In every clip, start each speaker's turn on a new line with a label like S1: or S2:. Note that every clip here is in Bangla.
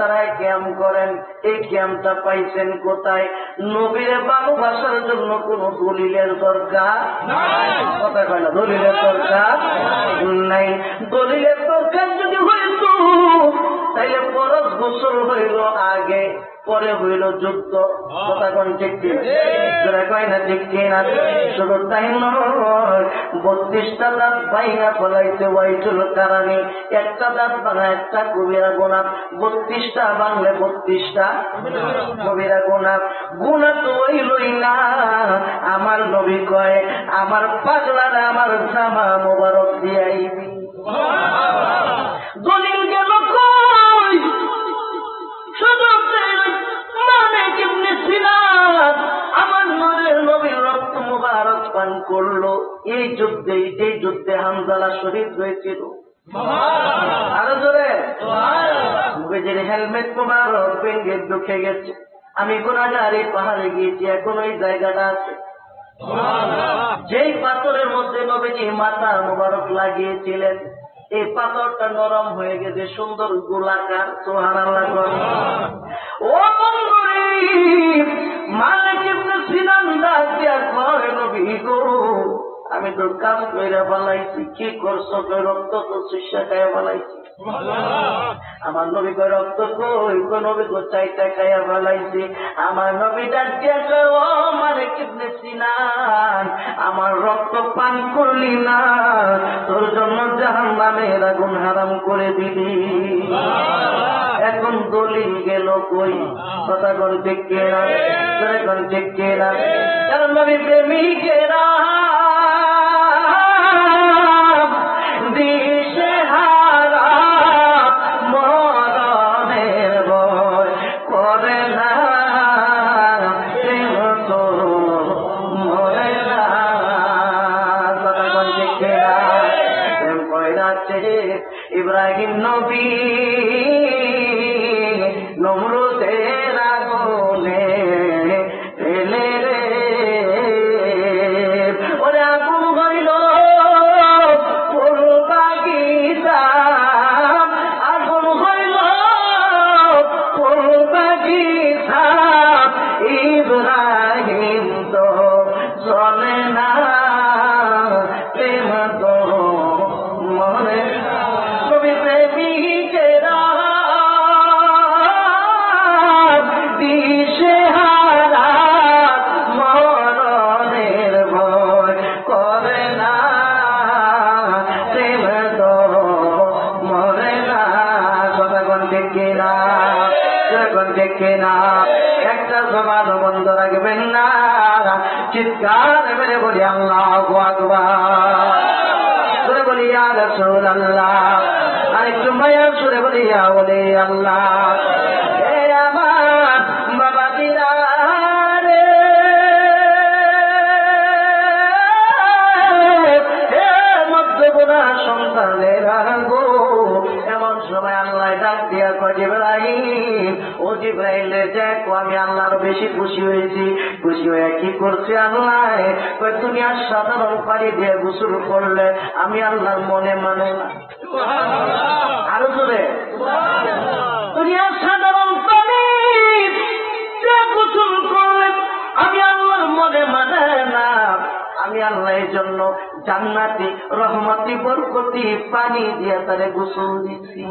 S1: দাঁড়ায় জ্ঞান করেন এই জ্ঞানটা পাইছেন কোথায়? নবীরে ভালোবাসার জন্য কোন দলিলের দরকার কথা কয় না দলিলের দরকার নাই। দলিলের দরকার পরে হইল যুদ্ধ। কথা ঠিক কি? যারা কয় না ঠিক কি শুধু তাই নয় বত্রিশটা দাঁত বাইনা ফলাইতে ওয়াইটুল কারণে একটা দাঁত বানা একটা কবিরা গোনা। বত্রিশটা বাংলা বত্রিশটা কবিরা গোনা। গুণা তো হইলই না আমার নবী কয় আমার পাগলারা আমার জামা মোবারক দিয়াইবি দলিল মুবারক পান করল। এই যুদ্ধে এই যুদ্ধে হামজালা শহীদ হয়েছিল। আরও জোরে। নবীজির হেলমেট মুবারক ভেঙে ঢুকে গেছে। আমি গুণাগার এই পাহাড়ে গিয়েছি এখন ওই জায়গাটা আছে। যেই পাথরের মধ্যে নবীজি মাথা মুবারক লাগিয়েছিলেন এই পাথরটা নরম হয়ে গেছে সুন্দর গোলাকার সোহানাল্লাহ ও আমি তো কাম কইরা বানাইছি কি করছ রক্ত তো শিষ্যা খাইয়া বানাইছি? আমার নবী কয় রক্ত কই নবী কো চাইটা খাইয়া বানাইছি? আমার নবী ডাক দিয়া কয় ও মালিক ইবনে সিনান আমার রক্ত পান করলি না তোর জন্য জাহান্নামের আগুন হারাম করে দিলি এখন দলিল গেল কই? কথা কোন ঠিক কেনা? কারণ নবী প্রেমিকেরা দেখে না। একটা সমাজ বন্ধ রাখবেন না। চিৎকার মেরে বলি, আল্লাহ সুরে বলি আর রাসূল আল্লাহ আরেকটু মায়ার সুরে বলি আল্লাহ জিব্রাহিম দেখো আমি আল্লাহর বেশি খুশি হয়েছি। খুশি হয়ে কি করছে আল্লাহ? তুমি আর সাধারণ পানি দিয়ে গোসল করলে আমি আল্লাহর মনে মানে না। আরও জোরে। দুনিয়ার সাধারণ পানি গোসল করলে আমি আল্লাহর মনে মানে না। আমি আল্লাহ এর জন্য জান্নাতি রহমতি বরকতি পানি দিয়ে তারে গোসল দিচ্ছি।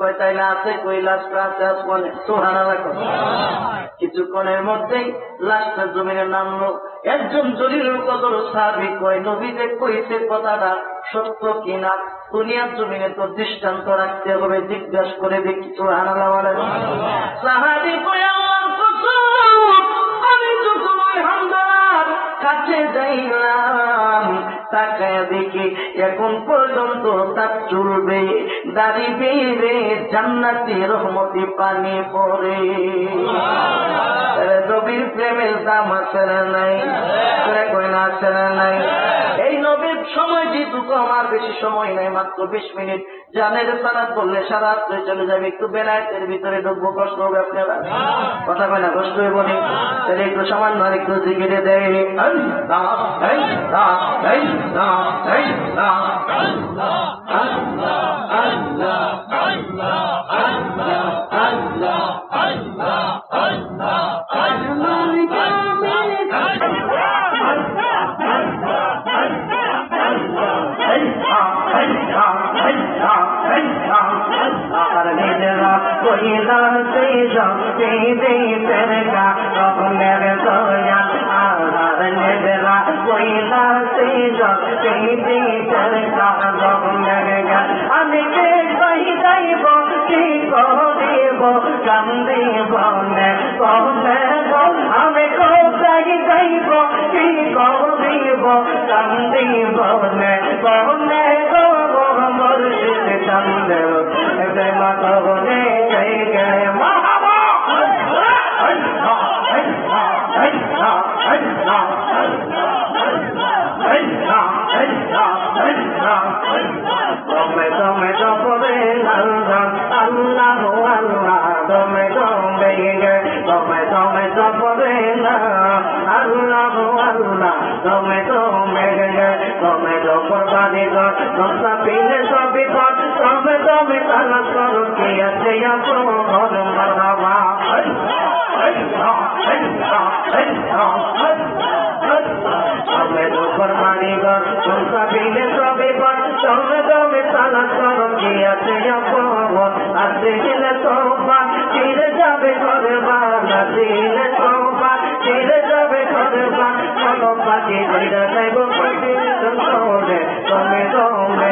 S1: কয় তাই না আছে? কই লাশটা আছে? আসমানে সোহানা রাখো কিছুক্ষণের মধ্যেই লাশটা জমিনে নামলো একজন জলিলুল কদর সাহাবি কয়, নবী যে কইছে কথাটা সত্য কিনা? দুনিয়ার জমিনে তো দৃষ্টান্ত রাখতে হবে, জিজ্ঞাসা করে দেখি সোহানা বলেন সাহাবি কয় আমার আমি যখন ওই হামদার কাছে যাইলাম তাকায় দেখি এখন পর্যন্ত তার চলবে। দাড়ি বেড়ে জান্নাতি রহমতি পানি পড়ে রবির প্রেমের দাম আছে নাই? সময় যেটুকু আমার বেশি সময় নাই মাত্র বিশ মিনিট জানের সারা করলে সারা রাত্রে চলে যাবে একটু বেলায়েতের ভিতরে ঢুকবো কষ্ট হবে আপনারা কথা বলে কষ্ট হবে বলি তাহলে একটু সামান্য আর একটু জিগিরে দেয় আল্লাহ, আল্লাহ, আল্লাহ, আল্লাহ, करने जरा कोई रास्ते शक्ति दी मेरे सोया आधारने जरा कोई रास्ते शक्ति दी तेरा अब मेरे अनेक कही दैव की को देव कंदी बोने बोने हमें को कही दैव की को देव कंदी बोने बोने তুমি তুমি তো পরে না আল্লাহ আল্লাহ তুমি তুমি গে তুমি তো কোরবানি কর তোমরা পিলে সবই কর তুমি তুমি কালা করো কি আছে আপন ঘর মারহাবা তুমি তো কোরবানি কর তোমরা পিলে সবই কর তুমি তুমি কালা করো কি আছে আপন দিলে তোমরা ফিরে যাবে করবা কোনো পাখি ধরে যাইব তুমি তোমে